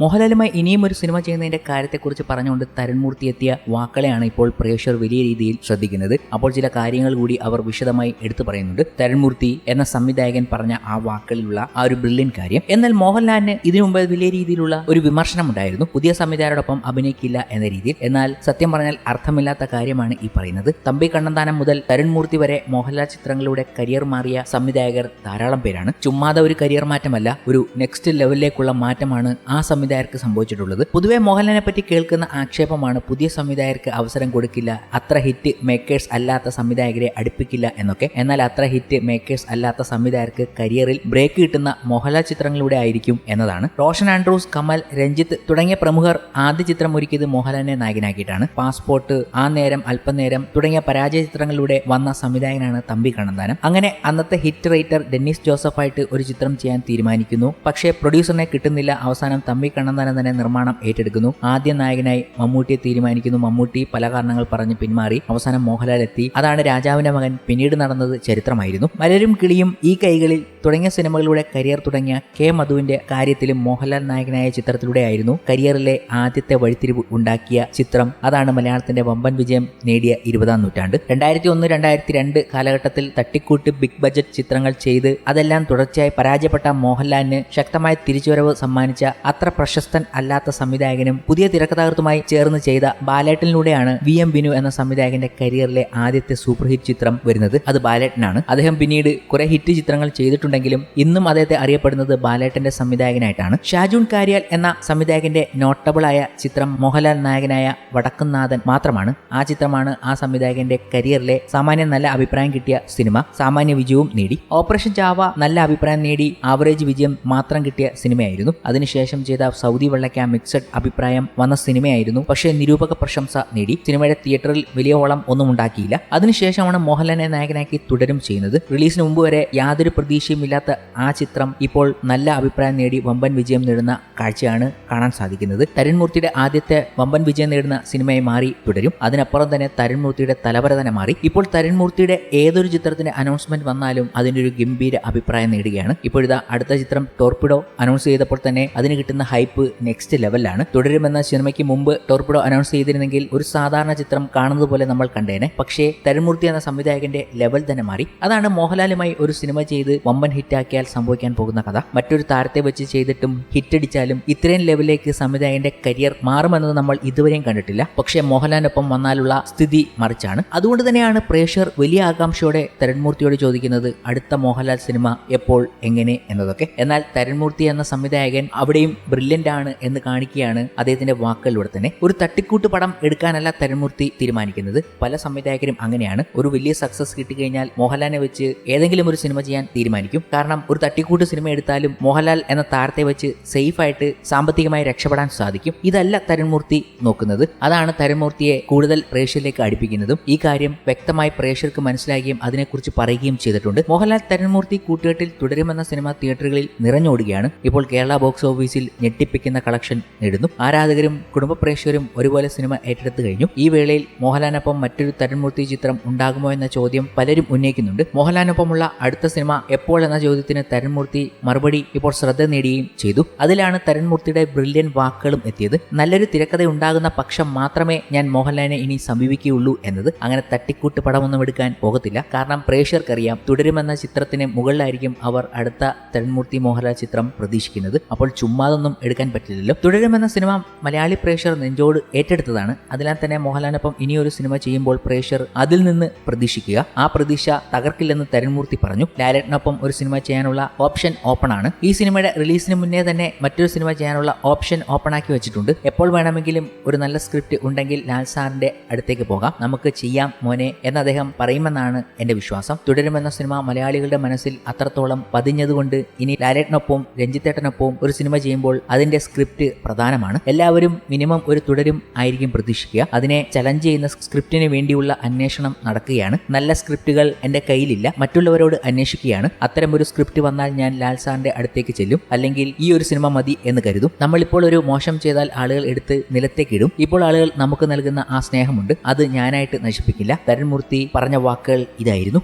മോഹൻലാലുമായി ഇനിയും ഒരു സിനിമ ചെയ്യുന്നതിന്റെ കാര്യത്തെക്കുറിച്ച് പറഞ്ഞുകൊണ്ട് തരൺമൂർത്തി എത്തിയ വാക്കളെയാണ് ഇപ്പോൾ പ്രേക്ഷകർ വലിയ രീതിയിൽ ശ്രദ്ധിക്കുന്നത്. അപ്പോൾ ചില കാര്യങ്ങൾ കൂടി അവർ വിശദമായി എടുത്തു പറയുന്നുണ്ട്. തരൺമൂർത്തി എന്ന സംവിധായകൻ പറഞ്ഞ ആ വാക്കുകളിലുള്ള ആ ഒരു ബ്രില്യൻ കാര്യം. എന്നാൽ മോഹൻലാലിന് ഇതിനു മുമ്പ് വലിയ രീതിയിലുള്ള ഒരു വിമർശനം ഉണ്ടായിരുന്നു പുതിയ സംവിധായകരോടൊപ്പം അഭിനയിക്കില്ല എന്ന രീതിയിൽ. എന്നാൽ സത്യം പറഞ്ഞാൽ അർത്ഥമില്ലാത്ത കാര്യമാണ് ഈ പറയുന്നത്. തമ്പി കണ്ണന്താനം മുതൽ തരുൺമൂർത്തി വരെ മോഹൻലാൽ ചിത്രങ്ങളിലൂടെ കരിയർ മാറിയ സംവിധായകർ ധാരാളം പേരാണ്. ചുമ്മാതെ ഒരു കരിയർ മാറ്റമല്ല ഒരു നെക്സ്റ്റ് ലെവലിലേക്കുള്ള മാറ്റമാണ് ആ സംവിധായകർക്ക് സംഭവിച്ചിട്ടുള്ളത്. പൊതുവെ മോഹൻലാലിനെ പറ്റി കേൾക്കുന്ന ആക്ഷേപമാണ് പുതിയ സംവിധായകർക്ക് അവസരം കൊടുക്കില്ല അത്ര ഹിറ്റ് മേക്കേഴ്സ് അല്ലാത്ത സംവിധായകരെ അടുപ്പിക്കില്ല എന്നൊക്കെ. എന്നാൽ അത്ര ഹിറ്റ് മേക്കേഴ്സ് അല്ലാത്ത സംവിധായകർക്ക് കരിയറിൽ ബ്രേക്ക് കിട്ടുന്ന മോഹൻലാൽ ചിത്രങ്ങളിലൂടെ ആയിരിക്കും എന്നതാണ്. റോഷൻ ആൻഡ്രൂസ് കമൽ രഞ്ജിത്ത് തുടങ്ങിയ പ്രമുഖർ ആദ്യ ചിത്രം ഒരുക്കിയത് മോഹൻലാലിനെ നായകനാക്കിയിട്ടാണ്. പാസ്പോർട്ട് ആ നേരം അല്പനേരം തുടങ്ങിയ പരാജയ ചിത്രങ്ങളിലൂടെ വന്ന സംവിധായകനാണ് തമ്പി കണ്ണന്താനം. അങ്ങനെ അന്നത്തെ ഹിറ്റ് റൈറ്റർ ഡെന്നിസ് ജോസഫായിട്ട് ഒരു ചിത്രം ചെയ്യാൻ തീരുമാനിക്കുന്നു. പക്ഷേ പ്രൊഡ്യൂസറിനെ കിട്ടുന്നില്ല. അവസാനം തമ്പി കണ്ണന്താനം തന്നെ നിർമ്മാണം ഏറ്റെടുക്കുന്നു. ആദ്യ നായകനായി മമ്മൂട്ടിയെ തീരുമാനിക്കുന്നു. മമ്മൂട്ടി പല കാരണങ്ങൾ പറഞ്ഞ് പിന്മാറി അവസാനം മോഹൻലാൽ എത്തി അതാണ് രാജാവിന്റെ മകൻ പിന്നീട് നടന്നത് ചരിത്രമായിരുന്നു. മലരും കിളിയും ഈ കൈകളിൽ തുടങ്ങിയ സിനിമകളിലൂടെ കരിയർ തുടങ്ങിയ കെ മധുവിന്റെ കാര്യത്തിലും മോഹൻലാൽ നായകനായ ചിത്രത്തിലൂടെ ആയിരുന്നു. കരിയറിലെ ആദ്യത്തെ വഴിത്തിരിവ് ഉണ്ടാക്കിയ ചിത്രം അതാണ് മലയാളത്തിന്റെ വമ്പൻ വിജയം നേടിയ ഇരുപതാം നൂറ്റാണ്ട്. രണ്ടായിരത്തി ഒന്ന് രണ്ടായിരത്തി രണ്ട് കാലഘട്ടത്തിൽ തട്ടിക്കൂട്ട് ബിഗ് ബജറ്റ് ചിത്രങ്ങൾ ചെയ്ത് അതെല്ലാം തുടർച്ചയായി പരാജയപ്പെട്ട മോഹൻലാലിന് ശക്തമായ തിരിച്ചുവരവ് സമ്മാനിച്ച അത്ര പ്രശസ്തൻ അല്ലാത്ത സംവിധായകനും പുതിയ തിരക്കഥാകൃത്തുമായി ചേർന്ന് ചെയ്ത ബാലേട്ടനിലൂടെയാണ് വി എം ബിനു എന്ന സംവിധായകന്റെ കരിയറിലെ ആദ്യത്തെ സൂപ്പർ ഹിറ്റ് ചിത്രം വരുന്നത്. അത് ബാലേട്ടനാണ്. അദ്ദേഹം പിന്നീട് കുറെ ഹിറ്റ് ചിത്രങ്ങൾ ചെയ്തിട്ടുണ്ടെങ്കിലും ഇന്നും അദ്ദേഹത്തെ അറിയപ്പെടുന്നത് ബാലേട്ടന്റെ സംവിധായകനായിട്ടാണ്. ഷാജൂൺ കാര്യാൽ എന്ന സംവിധായകന്റെ നോട്ടബിളായ ചിത്രം മോഹൻലാൽ നായകനായ വടക്കുംനാഥൻ മാത്രമാണ്. ആ ചിത്രമാണ് ആ സംവിധായകന്റെ കരിയറിലെ സാമാന്യം നല്ല അഭിപ്രായം കിട്ടിയ സിനിമ. സാമാന്യ വിജയവും നേടി. ഓപ്പറേഷൻ ചാവ നല്ല അഭിപ്രായം നേടി. ആവറേജ് വിജയം മാത്രം കിട്ടിയ സിനിമയായിരുന്നു. അതിനുശേഷം ചെയ്ത സൗദി വെള്ളയ്ക്ക മിക്സഡ് അഭിപ്രായം വന്ന സിനിമയായിരുന്നു. പക്ഷേ നിരൂപക പ്രശംസ നേടി. സിനിമയുടെ തിയേറ്ററിൽ വലിയ ഓളം ഒന്നും ഉണ്ടാക്കിയില്ല. അതിനുശേഷമാണ് മോഹൻലാലിനെ നായകനാക്കി തുടരും ചെയ്യുന്നത്. റിലീസിന് മുമ്പ് വരെ യാതൊരു പ്രതീക്ഷയും ഇല്ലാത്ത ആ ചിത്രം ഇപ്പോൾ നല്ല അഭിപ്രായം നേടി വമ്പൻ വിജയം നേടുന്ന കാഴ്ചയാണ് കാണാൻ സാധിക്കുന്നത്. തരുൺമൂർത്തിയുടെ ആദ്യത്തെ വമ്പൻ വിജയം നേടുന്ന സിനിമയെ മാറി തുടരും. അതിനപ്പുറം തന്നെ തരുൺമൂർത്തിയുടെ തലവര തന്നെ മാറി. ഇപ്പോൾ തരുൺമൂർത്തിയുടെ ഏതൊരു ചിത്രത്തിന് അനൗൺസ്മെന്റ് വന്നാലും അതിന്റെ ഒരു ഗംഭീര അഭിപ്രായം നേടുകയാണ്. ഇപ്പോഴിതാ അടുത്ത ചിത്രം ടോർപിഡോ അനൗൺസ് ചെയ്തപ്പോൾ തന്നെ അതിന് കിട്ടുന്ന ഹൈപ്പ് നെക്സ്റ്റ് ലെവലാണ് തുടരുമെന്ന സിനിമയ്ക്ക് മുമ്പ് ടോർപിഡോ അനൗൺസ് ചെയ്തിരുന്നെങ്കിൽ ഒരു സാധാരണ ചിത്രം കാണുന്നത് പോലെ നമ്മൾ കണ്ടേനെ. പക്ഷേ തരുമൂർത്തി എന്ന സംവിധായകന്റെ ലെവൽ തന്നെ മാറി. അതാണ് മോഹൻലാലുമായി ഒരു സിനിമ ചെയ്ത് വമ്പൻ ഹിറ്റാക്കിയാൽ സംഭവിക്കാൻ പോകുന്ന കഥ. മറ്റൊരു താരത്തെ വെച്ച് ചെയ്തിട്ടും ഹിറ്റടിച്ചാലും ഇത്രയും ലെവലിലേക്ക് സംവിധായകന്റെ കരിയർ മാറുമെന്നത് നമ്മൾ ഇതുവരെയും കണ്ടിട്ടില്ല. പക്ഷേ മോഹൻലാലിനൊപ്പം വന്നാലുള്ള സ്ഥിതി മറിച്ചാണ്. അതുകൊണ്ട് തന്നെയാണ് പ്രേക്ഷകർ വലിയ ആകാംക്ഷയോടെ തരൺമൂർത്തിയോട് ചോദിക്കുന്നത് അടുത്ത മോഹൻലാൽ സിനിമ എപ്പോൾ എങ്ങനെ എന്നതൊക്കെ. എന്നാൽ തരൺമൂർത്തി എന്ന സംവിധായകൻ അവിടെയും ബ്രില്യന്റ് ആണ് എന്ന് കാണിക്കുകയാണ് അദ്ദേഹത്തിന്റെ വാക്കുകളിലൂടെ തന്നെ. ഒരു തട്ടിക്കൂട്ട് പടം എടുക്കാനല്ല തരൺമൂർത്തി തീരുമാനിക്കുന്നത്. പല സംവിധായകരും അങ്ങനെയാണ്. ഒരു വലിയ സക്സസ് കിട്ടിക്കഴിഞ്ഞാൽ മോഹൻലാലിനെ വെച്ച് ഏതെങ്കിലും ഒരു സിനിമ ചെയ്യാൻ തീരുമാനിക്കും. കാരണം ഒരു തട്ടിക്കൂട്ട് സിനിമ എടുത്താലും മോഹൻലാൽ എന്ന താരത്തെ വെച്ച് സേഫായിട്ട് സാമ്പത്തികമായി രക്ഷപ്പെടാൻ സാധിക്കും. ഇതല്ല തരുൺമൂർത്തി നോക്കുന്നത്. അതാണ് തരുൺമൂർത്തിയെ കൂടുതൽ പ്രേക്ഷകരിലേക്ക് അടുപ്പിക്കുന്നതും. ഈ കാര്യം വ്യക്തമായി പ്രേക്ഷകർക്ക് മനസ്സിലാക്കുകയും അതിനെക്കുറിച്ച് പറയുകയും ചെയ്തിട്ടുണ്ട്. മോഹൻലാൽ തരുൺമൂർത്തി കൂട്ടുകെട്ടിൽ തുടരുമെന്ന സിനിമ തിയേറ്ററുകളിൽ നിറഞ്ഞോടുകയാണ്. ഇപ്പോൾ കേരള ബോക്സ് ഓഫീസിൽ ഞെട്ടിപ്പിക്കുന്ന കളക്ഷൻ നേടുന്നു. ആരാധകരും കുടുംബ പ്രേക്ഷകരും ഒരുപോലെ സിനിമ ഏറ്റെടുത്തു കഴിഞ്ഞു. ഈ വേളയിൽ മോഹൻലാലിനൊപ്പം മറ്റൊരു തരുൺമൂർത്തി ചിത്രം ഉണ്ടാകുമോ എന്ന ചോദ്യം പലരും ഉന്നയിക്കുന്നുണ്ട്. മോഹൻലാലിനൊപ്പമുള്ള അടുത്ത സിനിമ എപ്പോൾ എന്ന ചോദ്യത്തിന് തരുൺമൂർത്തി മറുപടി ഇപ്പോൾ ശ്രദ്ധ നേടുകയും ചെയ്തു. അതിലാണ് തരുൺമൂർത്തിയുടെ ബ്രില്യൻ വാക്കുകളും എത്തിയത്. നല്ലൊരു തിരക്കഥ ഉണ്ടാകുന്ന പക്ഷം മാത്രമേ ഞാൻ മോഹൻലാലിനെ ഇനി സമീപിക്കുകയുള്ളൂ എന്നത്. അങ്ങനെ തട്ടിക്കൂട്ട് പടമൊന്നും എടുക്കാൻ പോകത്തില്ല. കാരണം പ്രേക്ഷകർക്കറിയാം തുടരുമെന്ന ചിത്രത്തിന് മുകളിലായിരിക്കും അവർ അടുത്ത തരുൺമൂർത്തി മോഹൻലാൽ ചിത്രം പ്രതീക്ഷിക്കുന്നത്. അപ്പോൾ ചുമ്മാതൊന്നും എടുക്കാൻ പറ്റില്ലല്ലോ. തുടരുമെന്ന സിനിമ മലയാളി പ്രേക്ഷർ നെഞ്ചോട് ഏറ്റെടുത്തതാണ്. അതിനാൽ തന്നെ മോഹൻലാലിനൊപ്പം ഇനിയൊരു സിനിമ ചെയ്യുമ്പോൾ പ്രേക്ഷർ അതിൽ നിന്ന് പ്രതീക്ഷിക്കുക. ആ പ്രതീക്ഷ തകർക്കില്ലെന്ന് തരുൺമൂർത്തി പറഞ്ഞു. ലാലേട്ടനൊപ്പം ഒരു സിനിമ ചെയ്യാനുള്ള ഓപ്ഷൻ ഓപ്പൺ ആണ്. ഈ സിനിമയുടെ റിലീസിന് മുന്നേ തന്നെ മറ്റൊരു സിനിമ ചെയ്യാനുള്ള ഓപ്ഷൻ ഓപ്പൺ ആക്കി വെച്ചിട്ടുണ്ട്. എപ്പോൾ വേണമെങ്കിലും ഒരു നല്ല സ്ക്രിപ്റ്റ് ഉണ്ടെങ്കിൽ ലാൽ സാറിന്റെ അടുത്തേക്ക് പോകാം. നമുക്ക് ചെയ്യാം മോനെ എന്ന് അദ്ദേഹം പറയുമെന്നാണ് എന്റെ വിശ്വാസം. തുടരുമെന്ന സിനിമ മലയാളികളുടെ മനസ്സിൽ അത്രത്തോളം പതിഞ്ഞതുകൊണ്ട് ഇനി ലാലറ്റിനൊപ്പം രഞ്ജിത്തേട്ടനൊപ്പം ഒരു സിനിമ ചെയ്യുമ്പോൾ അതിന്റെ സ്ക്രിപ്റ്റ് പ്രധാനമാണ്. എല്ലാവരും മിനിമം ഒരു തുടരും ആയിരിക്കും പ്രതീക്ഷിക്കുക. അതിനെ ചലഞ്ച് ചെയ്യുന്ന സ്ക്രിപ്റ്റിന് വേണ്ടിയുള്ള അന്വേഷണം നടക്കുകയാണ്. നല്ല സ്ക്രിപ്റ്റുകൾ എന്റെ കയ്യിലില്ല. മറ്റുള്ളവരോട് അന്വേഷിക്കുകയാണ്. അത്തരം ഒരു സ്ക്രിപ്റ്റ് വന്നാൽ ഞാൻ ലാൽ സാറിന്റെ അടുത്തേക്ക് ചെല്ലും. അല്ലെങ്കിൽ ഈ ഒരു സിനിമ മതി എന്ന് കരുതും. നമ്മളിപ്പോൾ ഒരു മോശം ചെയ്താൽ ആളുകൾ എടുത്ത് നിലത്തേക്ക് ഇടും. ഇപ്പോൾ ആളുകൾ നമുക്ക് നൽകുന്ന ആ സ്നേഹമുണ്ട്. അത് ഞാനായിട്ട് നശിപ്പിക്കില്ല. തരുൺമൂർത്തി പറഞ്ഞ വാക്കുകൾ ഇതായിരുന്നു.